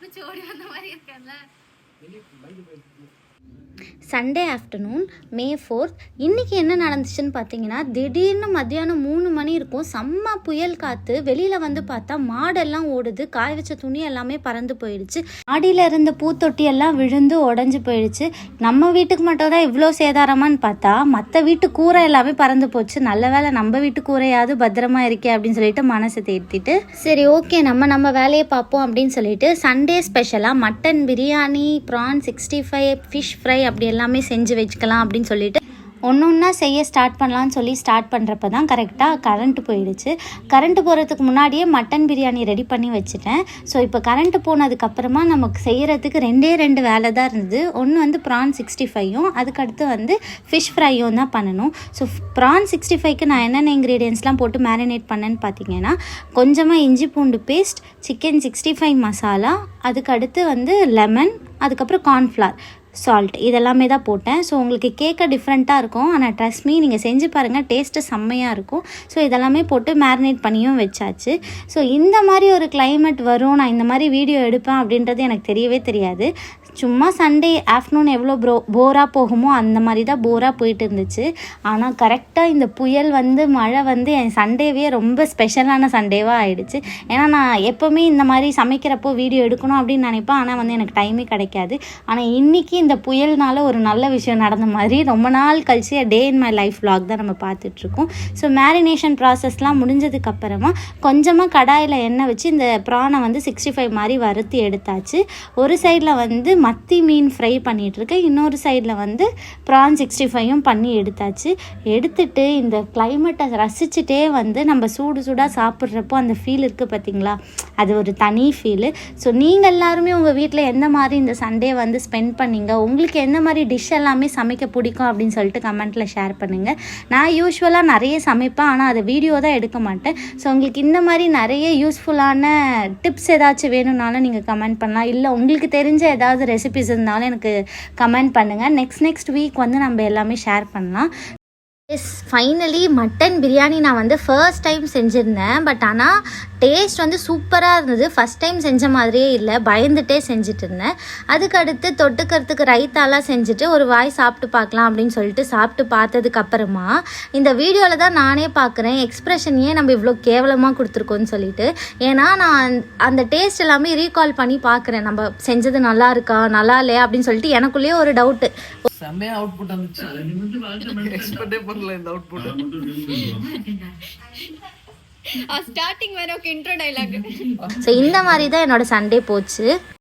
தப்பிச்சு ஓடி வந்த மாதிரி இருக்கேன்ல சண்டே ஆஃப்டர்நூன் மே ஃபோர்த் இன்றைக்கி என்ன நடந்துச்சுன்னு பார்த்தீங்கன்னா திடீர்னு மத்தியானம் மூணு மணி இருக்கும். செம்ம புயல் காற்று வெளியில் வந்து பார்த்தா மாடெல்லாம் ஓடுது. காய வச்ச துணி எல்லாமே பறந்து போயிடுச்சு. மாடியில் இருந்த பூத்தொட்டி எல்லாம் விழுந்து உடஞ்சி போயிடுச்சு. நம்ம வீட்டுக்கு மட்டும் தான் இவ்வளோ சேதாரமான்னு பார்த்தா மற்ற வீட்டு கூரை எல்லாமே பறந்து போச்சு. நல்ல வேளை நம்ம வீட்டு கூரையாவது பத்திரமா இருக்கே அப்படின்னு சொல்லிட்டு மனசை தேர்த்திட்டு சரி ஓகே நம்ம நம்ம வேலையை பார்ப்போம் அப்படின்னு சொல்லிட்டு சண்டே ஸ்பெஷலாக mutton biryani prawn sixty five fish fry அப்படி எல்லாமே செஞ்சு வச்சுக்கலாம் அப்படின்னு சொல்லிட்டு ஒன்று ஒன்றா செய்ய ஸ்டார்ட் பண்ணலான்னு சொல்லி ஸ்டார்ட் பண்ணுறப்ப தான் கரெக்டாக கரண்ட்டு போயிடுச்சு. கரண்ட்டு போகிறதுக்கு முன்னாடியே மட்டன் பிரியாணி ரெடி பண்ணி வச்சுட்டேன். ஸோ இப்போ கரண்ட்டு போனதுக்கப்புறமா நமக்கு செய்கிறதுக்கு ரெண்டே ரெண்டு வேலை தான் இருந்தது. ஒன்று வந்து ப்ரான் சிக்ஸ்டி ஃபைவும் அதுக்கடுத்து வந்து ஃபிஷ் ஃப்ரையும் தான் பண்ணணும். ஸோ ப்ரான் சிக்ஸ்டி ஃபைவ்க்கு நான் என்னென்ன இன்க்ரீடியன்ஸ்லாம் போட்டு மேரினேட் பண்ணேன்னு பார்த்தீங்கன்னா கொஞ்சமாக இஞ்சி பூண்டு paste chicken sixty five masala அதுக்கடுத்து வந்து லெமன் அதுக்கப்புறம் கார்ன்ஃப்ளார் சால்ட் இதெல்லாமே தான் போட்டேன். ஸோ உங்களுக்கு கேட்க டிஃப்ரெண்ட்டாக இருக்கும். ஆனால் ட்ரஸ்ட் மீ நீங்கள் செஞ்சு பாருங்கள் டேஸ்ட்டு செம்மையாக இருக்கும். ஸோ இதெல்லாமே போட்டு மேரினேட் பண்ணியும் வச்சாச்சு. ஸோ இந்த மாதிரி ஒரு கிளைமேட் வரும். நான் இந்த மாதிரி வீடியோ எடுப்பேன் அப்படின்றது எனக்கு தெரியவே தெரியாது. சும்மா சண்டே ஆஃப்டர்நூன் எவ்வளோ ப்ரோ போராக போகுமோ அந்த மாதிரி தான் போராக போயிட்டு இருந்துச்சு. ஆனால் கரெக்டாக இந்த புயல் வந்து மழை வந்து என் சண்டேவே ரொம்ப ஸ்பெஷலான சண்டேவாக ஆயிடுச்சு. ஏன்னா நான் எப்போவுமே இந்த மாதிரி சமைக்கிறப்போ வீடியோ எடுக்கணும் அப்படின்னு நினைப்பேன். ஆனால் வந்து எனக்கு டைமே கிடைக்காது. ஆனால் இன்றைக்கி இந்த புயல்னால ஒரு நல்ல விஷயம் நடந்த மாதிரி ரொம்ப நாள் கழிச்சு day in my life vlog தான் நம்ம பார்த்துட்ருக்கோம். ஸோ மேரினேஷன் ப்ராசஸ்லாம் முடிஞ்சதுக்கப்புறமா கொஞ்சமாக கடாயில் எண்ணெய் வச்சு இந்த ப்ரானை வந்து சிக்ஸ்டி ஃபைவ் மாதிரி வறுத்து எடுத்தாச்சு. ஒரு சைடில் வந்து மத்தி மீன் ஃப்ரை பண்ணிகிட்ருக்கேன் இன்னொரு சைடில் வந்து ப்ரான் சிக்ஸ்டி ஃபைவும் பண்ணி எடுத்தாச்சு. எடுத்துட்டு இந்த கிளைமேட்டை ரசிச்சுட்டே வந்து நம்ம சூடு சூடாக சாப்பிட்றப்போ அந்த ஃபீல் இருக்குது பார்த்தீங்களா அது ஒரு தனி ஃபீலு ஸோ நீங்கள் எல்லாருமே உங்கள் வீட்டில் எந்த மாதிரி இந்த சண்டே வந்து ஸ்பெண்ட் பண்ணீங்க? உங்களுக்கு எந்த மாதிரி டிஷ் எல்லாமே சமைக்க பிடிக்கும் அப்படின்னு சொல்லிட்டு கமெண்ட்டில் ஷேர் பண்ணுங்கள் நான் யூஸ்வலாக நிறைய சமைப்பேன் ஆனால் அதை வீடியோ தான் எடுக்க மாட்டேன். ஸோ உங்களுக்கு இந்த மாதிரி நிறைய யூஸ்ஃபுல்லான டிப்ஸ் ஏதாச்சும் வேணும்னாலும் நீங்கள் கமெண்ட் பண்ணலாம். இல்லை உங்களுக்கு தெரிஞ்ச ஏதாவது ரெசிபிஸ் இருந்தாலும் எனக்கு கமெண்ட் பண்ணுங்கள் நெக்ஸ்ட் நெக்ஸ்ட் வீக் வந்து நம்ம எல்லாமே ஷேர் பண்ணலாம். எஸ் ஃபைனலி மட்டன் பிரியாணி நான் வந்து ஃபர்ஸ்ட் டைம் செஞ்சுருந்தேன். பட் ஆனால் டேஸ்ட் வந்து சூப்பராக இருந்தது. ஃபஸ்ட் டைம் செஞ்ச மாதிரியே இல்லை. பயந்துட்டே செஞ்சுட்டு இருந்தேன். அதுக்கடுத்து தொட்டுக்கிறதுக்கு ரைத்தாலாம் செஞ்சுட்டு ஒரு வாய் சாப்பிட்டு பார்க்கலாம் அப்படின்னு சொல்லிட்டு சாப்பிட்டு பார்த்ததுக்கு அப்புறமா இந்த வீடியோவில் தான் நானே பார்க்குறேன். எக்ஸ்ப்ரெஷன் ஏன் நம்ம இவ்வளோ கேவலமாக கொடுத்துருக்கோன்னு சொல்லிட்டு. ஏன்னா நான் அந்த டேஸ்ட் எல்லாமே ரீகால் பண்ணி பார்க்குறேன். நம்ம செஞ்சது நல்லா இருக்கா நல்லா இல்லையா அப்படின்னு சொல்லிட்டு எனக்குள்ளேயே ஒரு டவுட்டு செம்மையா அவுட்புட் வந்துச்சு. எக்ஸ்பெக்டே பண்ணல இந்த அவுட்புட் ஸ்டார்டிங் வேற ஓகே இன்ட்ரோ டைலாக் ஸோ இந்த மாதிரி தான் என்னோட சண்டே போச்சு.